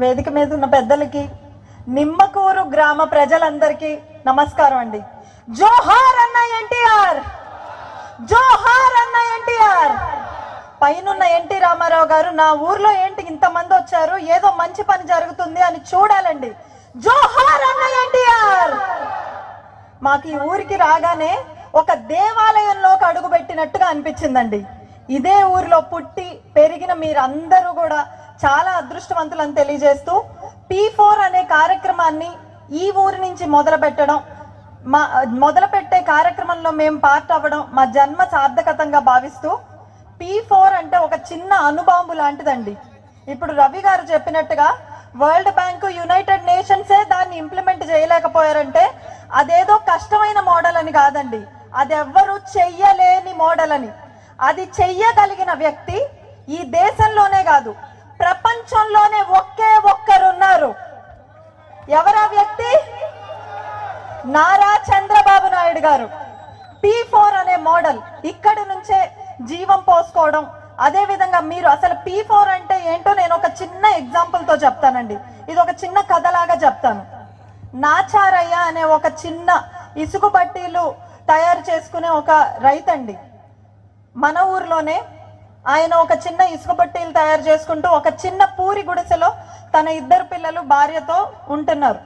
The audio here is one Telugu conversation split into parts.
వేదిక మీద ఉన్న పెద్దలకి నిమ్మకూరు గ్రామ ప్రజలందరికీ నమస్కారం అండి. జోహార్ అన్న ఎన్టీఆర్! జోహార్ అన్న ఎన్టీఆర్! పైనున్న ఎన్టీ రామారావు గారు నా ఊర్లో ఏంటి ఇంతమంది వచ్చారు ఏదో మంచి పని జరుగుతుంది అని చూడాలండి. జోహార్ అన్న ఎన్టీఆర్! మాకు ఈ ఊరికి రాగానే ఒక దేవాలయంలోకి అడుగు పెట్టినట్టుగా అనిపించిందండి. ఇదే ఊరిలో పుట్టి పెరిగిన మీరందరూ కూడా చాలా అదృష్టవంతులని తెలియజేస్తూ పీ ఫోర్ అనే కార్యక్రమాన్ని ఈ ఊరి నుంచి మొదలు పెట్టడం మా మొదలు పెట్టే కార్యక్రమంలో మేము పార్ట్ అవ్వడం మా జన్మ సార్థకతంగా భావిస్తూ పీ ఫోర్ అంటే ఒక చిన్న అనుబాంబు లాంటిదండి. ఇప్పుడు రవి గారు చెప్పినట్టుగా వరల్డ్ బ్యాంకు యునైటెడ్ నేషన్సే దాన్ని ఇంప్లిమెంట్ చేయలేకపోయారంటే అదేదో కష్టమైన మోడల్ అని కాదండి. అది ఎవ్వరు చెయ్యలేని మోడల్ అని. అది చెయ్యగలిగిన వ్యక్తి ఈ దేశంలోనే కాదు ప్రపంచంలోనే ఒకే ఒక్కరున్నారు. ఎవరా వ్యక్తి? నారా చంద్రబాబు నాయుడు గారు. పీ ఫోర్ అనే మోడల్. ఇక్కడి నుంచే జీవం పోసుకోవడం. అదే విధంగా మీరు అసలు పీ ఫోర్ అంటే ఏంటో నేను ఒక చిన్న ఎగ్జాంపుల్తో చెప్తానండి. ఇది ఒక చిన్న కథలాగా చెప్తాను. నాచారయ్య అనే ఒక చిన్న ఇసుక బట్టీలు తయారు చేసుకునే ఒక రైతండి. మన ఊర్లోనే ఆయన ఒక చిన్న ఇసుక బట్టీలు తయారు చేసుకుంటూ ఒక చిన్న పూరి గుడిసెలో తన ఇద్దరు పిల్లలు భార్యతో ఉంటున్నారు.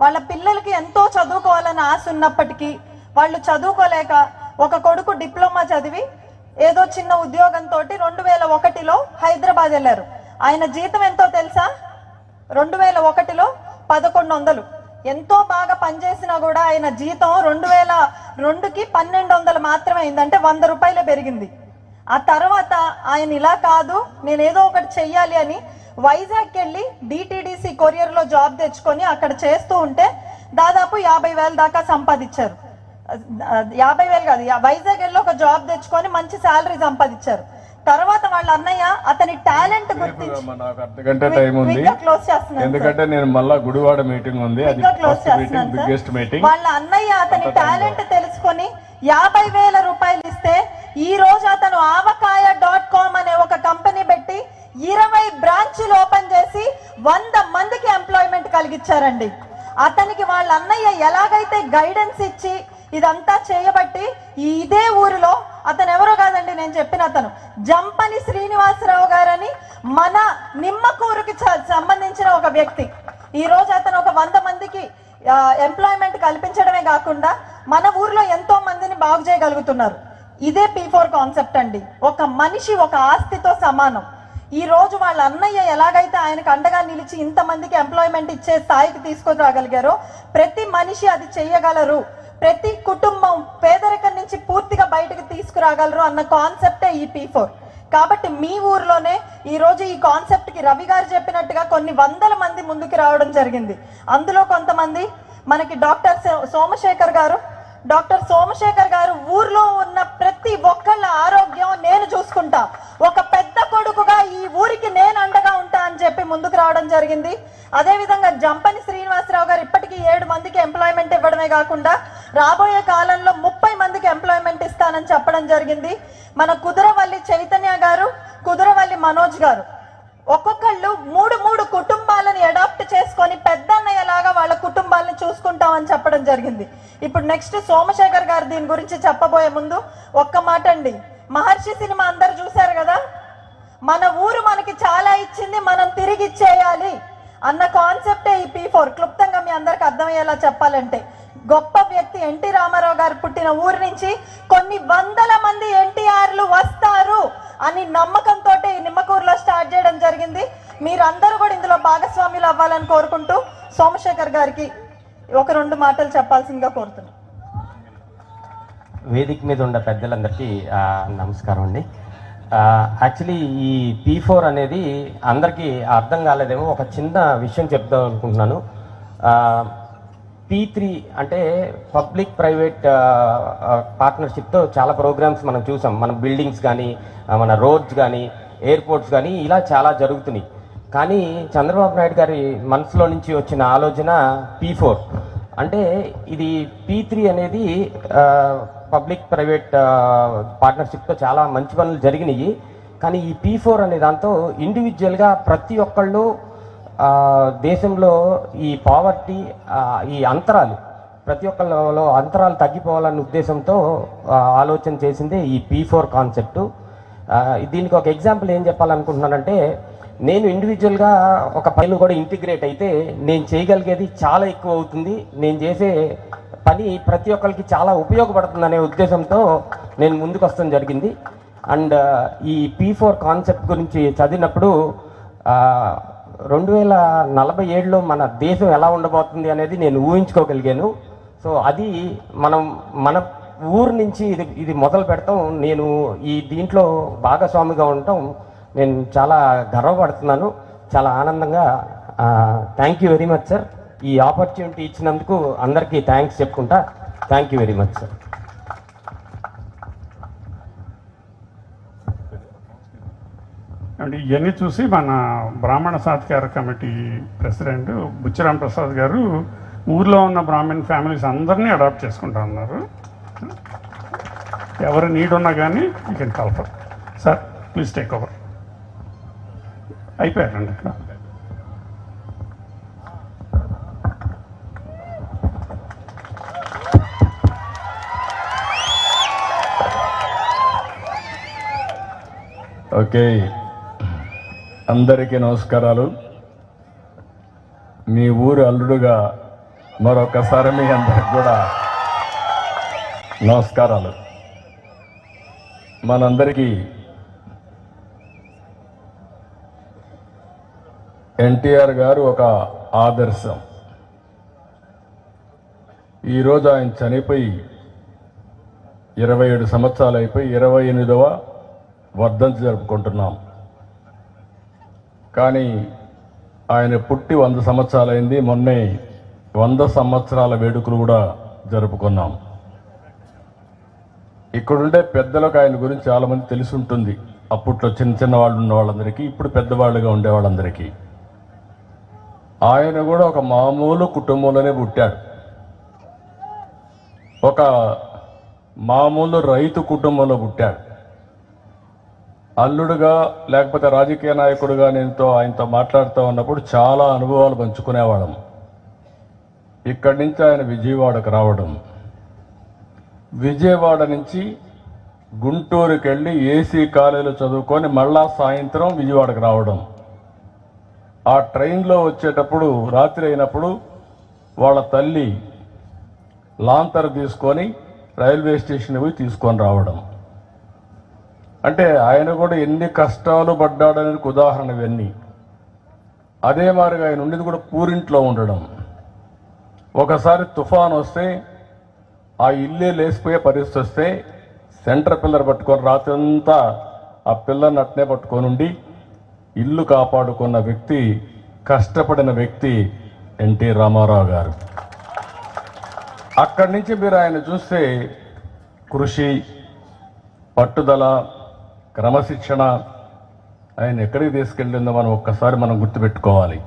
వాళ్ళ పిల్లలకి ఎంతో చదువుకోవాలని ఆశ ఉన్నప్పటికీ వాళ్ళు చదువుకోలేక ఒక కొడుకు డిప్లొమా చదివి ఏదో చిన్న ఉద్యోగంతో రెండు వేల ఒకటిలో హైదరాబాద్ వెళ్ళారు. ఆయన జీతం ఎంతో తెలుసా? రెండు వేల ఒకటిలో పదకొండు వందలు ఎంతో బాగా పనిచేసినా కూడా ఆయన జీతం రెండు వేల రెండుకి పన్నెండు వందలు మాత్రమే అయిందంటే వంద రూపాయలే పెరిగింది. ఆ తర్వాత ఆయన ఇలా కాదు నేను ఏదో ఒకటి చెయ్యాలి అని వైజాగ్ వెళ్ళి డిటిడిసి కొరియర్లో జాబ్ తెచ్చుకొని అక్కడ చేస్తూ ఉంటే దాదాపు యాభై వేల దాకా సంపాదించారు. యాభై వేలు కాదు వైజాగ్ వెళ్ళి ఒక జాబ్ తెచ్చుకొని మంచి శాలరీ సంపాదించారు. తర్వాత వాళ్ళ అన్నయ్య అతని టాలెంట్ గుర్తించి చేస్తున్నాను ఎందుకంటే నేను మళ్ళా గుడివాడ మీటింగ్ ఉంది. చేస్తున్నాను. మీటింగ్. వాళ్ళ అన్నయ్య అతని టాలెంట్ తెలుసుకొని యాభై వేల రూపాయలు ఇస్తే ఇచ్చారండి. అతనికి వాళ్ళ అన్నయ్య ఎలాగైతే గైడెన్స్ ఇచ్చి ఇదంతా చేయబట్టి ఇదే ఊరిలో అతను ఎవరో కాదండి నేను చెప్పిన అతను. జంపని శ్రీనివాసరావు గారని మన నిమ్మకూరుకి చ- సంబంధించిన ఒక వ్యక్తి. ఈ రోజు అతను ఒక వంద మందికి ఎంప్లాయ్మెంట్ కల్పించడమే కాకుండా మన ఊర్లో ఎంతో మందిని బాగు చేయగలుగుతున్నారు. ఇదే పీ ఫోర్ కాన్సెప్ట్ అండి. ఒక మనిషి ఒక ఆస్తితో సమానం. ఈ రోజు వాళ్ళ అన్నయ్య ఎలాగైతే ఆయనకు అండగా నిలిచి ఇంతమందికి ఎంప్లాయ్మెంట్ ఇచ్చే స్థాయికి తీసుకొని రాగలిగారో ప్రతి మనిషి అది చేయగలరు. ప్రతి కుటుంబం పేదరికం నుంచి పూర్తిగా బయటకు తీసుకురాగలరు అన్న కాన్సెప్టే ఈ పీ ఫోర్ కాబట్టి మీ ఊర్లోనే ఈ రోజు ఈ కాన్సెప్ట్కి రవి గారు చెప్పినట్టుగా కొన్ని వందల మంది ముందుకు రావడం జరిగింది. అందులో కొంతమంది మనకి డాక్టర్ సో- సోమశేఖర్ గారు డాక్టర్ సోమశేఖర్ గారు ఊర్లో ఉన్న ప్రతి ఒక్కళ్ళ ఆరోగ్యం నేను చూసుకుంటా. ఒక పెద్ద కొడుకుగా ఈ ఊరికి నేను అండగా ఉంటా అని చెప్పి ముందుకు రావడం జరిగింది. అదే విధంగా జంపని శ్రీనివాసరావు గారు ఇప్పటికీ ఏడు మందికి ఎంప్లాయ్మెంట్ ఇవ్వడమే కాకుండా రాబోయే కాలంలో ముప్పై మందికి ఎంప్లాయ్మెంట్ ఇస్తానని చెప్పడం జరిగింది. మన కుదురవల్లి చైతన్య గారు కుదురవల్లి మనోజ్ గారు చేస్తామని చెప్పడం జరిగింది. ఇప్పుడు నెక్స్ట్ సోమశేఖర్ గారు దీని గురించి చెప్పబోయే ముందు ఒక్క మాట అండి మహర్షి సినిమా అందరు చూశారు కదా? మన ఊరు మనకి చాలా ఇచ్చింది మనం తిరిగి ఇచ్చేయాలి అన్న కాన్సెప్టే ఈ పీ ఫోర్. క్లుప్తంగా మీ అందరికి అర్థమయ్యేలా చెప్పాలంటే గొప్ప వ్యక్తి ఎన్టీ రామారావు గారు పుట్టిన ఊరు నుంచి కొన్ని వందల మంది ఎన్టీఆర్లు వస్తారు అని నమ్మకంతో ఈ నిమ్మకూరులో స్టార్ట్ చేయడం జరిగింది. మీరందరూ కూడా ఇందులో భాగస్వాములు అవ్వాలని కోరుకుంటూ సోమశేఖర్ గారికి ఒక రెండు మాటలు చెప్పాల్సిందిగా కోరుతున్నాను వేదిక మీద ఉన్న పెద్దలందరికీ నమస్కారం అండి. యాక్చువల్లీ ఈ పీ ఫోర్ అనేది అందరికీ అర్థం కాలేదేమో ఒక చిన్న విషయం చెప్దాం అనుకుంటున్నాను. పీ త్రీ అంటే పబ్లిక్ ప్రైవేట్ పార్ట్నర్షిప్తో చాలా ప్రోగ్రామ్స్ మనం చూసాం. మన బిల్డింగ్స్ కానీ మన రోడ్స్ కానీ ఎయిర్పోర్ట్స్ కానీ ఇలా చాలా జరుగుతున్నాయి. కానీ చంద్రబాబు నాయుడు గారి మనసులో నుంచి వచ్చిన ఆలోచన పీ ఫోర్. అంటే ఇది పీ త్రీ అనేది పబ్లిక్ ప్రైవేట్ పార్ట్నర్షిప్తో చాలా మంచి పనులు జరిగినాయి కానీ ఈ పీ ఫోర్ అనే దాంతో ఇండివిజువల్గా ప్రతి ఒక్కళ్ళు దేశంలో ఈ పావర్టీ ఈ అంతరాలు ప్రతి ఒక్కళ్ళలో అంతరాలు తగ్గిపోవాలన్న ఉద్దేశంతో ఆలోచన చేసిందే ఈ పీ ఫోర్ కాన్సెప్ట్. దీనికి ఒక ఎగ్జాంపుల్ ఏం చెప్పాలనుకుంటున్నానంటే నేను ఇండివిజువల్గా ఒక పని కూడా ఇంటిగ్రేట్ అయితే నేను చేయగలిగేది చాలా ఎక్కువ అవుతుంది. నేను చేసే పని ప్రతి ఒక్కరికి చాలా ఉపయోగపడుతుంది అనే ఉద్దేశంతో నేను ముందుకు వస్తాం జరిగింది. అండ్ ఈ పీ ఫోర్ కాన్సెప్ట్ గురించి చదివినప్పుడు రెండు వేల నలభై ఏడులో మన దేశం ఎలా ఉండబోతుంది అనేది నేను ఊహించుకోగలిగాను. సో అది మనం మన ఊరు నుంచి ఇది ఇది మొదలు పెడతాం. నేను ఈ దీంట్లో భాగస్వామిగా ఉండటం నేను చాలా గర్వపడుతున్నాను. చాలా ఆనందంగా thank you very much sir ఈ ఆపర్చునిటీ ఇచ్చినందుకు అందరికీ థ్యాంక్స్ చెప్పుకుంటా. Thank you very much sir అండి ఇవన్నీ చూసి మన బ్రాహ్మణ సాధికార కమిటీ ప్రెసిడెంట్ బుచ్చిరామ్ ప్రసాద్ గారు ఊర్లో ఉన్న బ్రాహ్మణ్ ఫ్యామిలీస్ అందరినీ అడాప్ట్ చేసుకుంటా ఉన్నారు. ఎవరు నీడున్నా ఉన్నా కానీ యూ కెన్ కల్ఫర్ సార్ ప్లీజ్ టేక్ ఓవర్ అయిపోయారండి ఓకే. అందరికీ నమస్కారాలు. మీ ఊరు అల్లుడుగా మరొకసారి మీ అందరికి కూడా నమస్కారాలు. మనందరికీ ఎన్టీఆర్ గారు ఒక ఆదర్శం. ఈరోజు ఆయన చనిపోయి ఇరవై ఏడు సంవత్సరాలు అయిపోయి ఇరవై ఎనిమిదవ వర్ధంతి జరుపుకుంటున్నాం. కానీ ఆయన పుట్టి వంద సంవత్సరాలైంది మొన్నే వంద సంవత్సరాల వేడుకలు కూడా జరుపుకున్నాం. ఇక్కడుండే పెద్దలకు ఆయన గురించి చాలామంది తెలిసి ఉంటుంది. అప్పట్లో చిన్న చిన్న వాళ్ళు ఉన్న వాళ్ళందరికీ ఇప్పుడు పెద్దవాళ్ళుగా ఉండే వాళ్ళందరికీ. ఆయన కూడా ఒక మామూలు కుటుంబంలోనే పుట్టాడు. ఒక మామూలు రైతు కుటుంబంలో పుట్టాడు. అల్లుడుగా లేకపోతే రాజకీయ నాయకుడుగా నేనుతో ఆయనతో మాట్లాడుతూ ఉన్నప్పుడు చాలా అనుభవాలు పంచుకునేవాళ్ళం. ఇక్కడి నుంచి ఆయన విజయవాడకు రావడం. విజయవాడ నుంచి గుంటూరుకి వెళ్ళి ఏసీ కాలేజీలో చదువుకొని మళ్ళా సాయంత్రం విజయవాడకు రావడం. ఆ ట్రైన్లో వచ్చేటప్పుడు రాత్రి అయినప్పుడు వాళ్ళ తల్లి లాంతర్ తీసుకొని రైల్వే స్టేషన్ పోయి తీసుకొని రావడం. అంటే ఆయన కూడా ఎన్ని కష్టాలు పడ్డాడనేది ఉదాహరణ ఇవన్నీ. అదే మాదిరిగా ఆయన ఉండేది కూడా పూరింట్లో ఉండడం. ఒకసారి తుఫాన్ వస్తే ఆ ఇల్లే లేసిపోయే పరిస్థితి వస్తే సెంటర్ పిల్లర్ పట్టుకొని రాత్రంతా ఆ పిల్లర్ని అట్నే పట్టుకొని ఉండి ఇల్లు కాపాడుకున్న వ్యక్తి కష్టపడిన వ్యక్తి ఎన్టీ రామారావు గారు. అక్కడి నుంచి మీరు ఆయన చూస్తే కృషి పట్టుదల క్రమశిక్షణ ఆయన ఎక్కడికి తీసుకెళ్ళిందో మనం ఒక్కసారి మనం గుర్తుపెట్టుకోవాలి.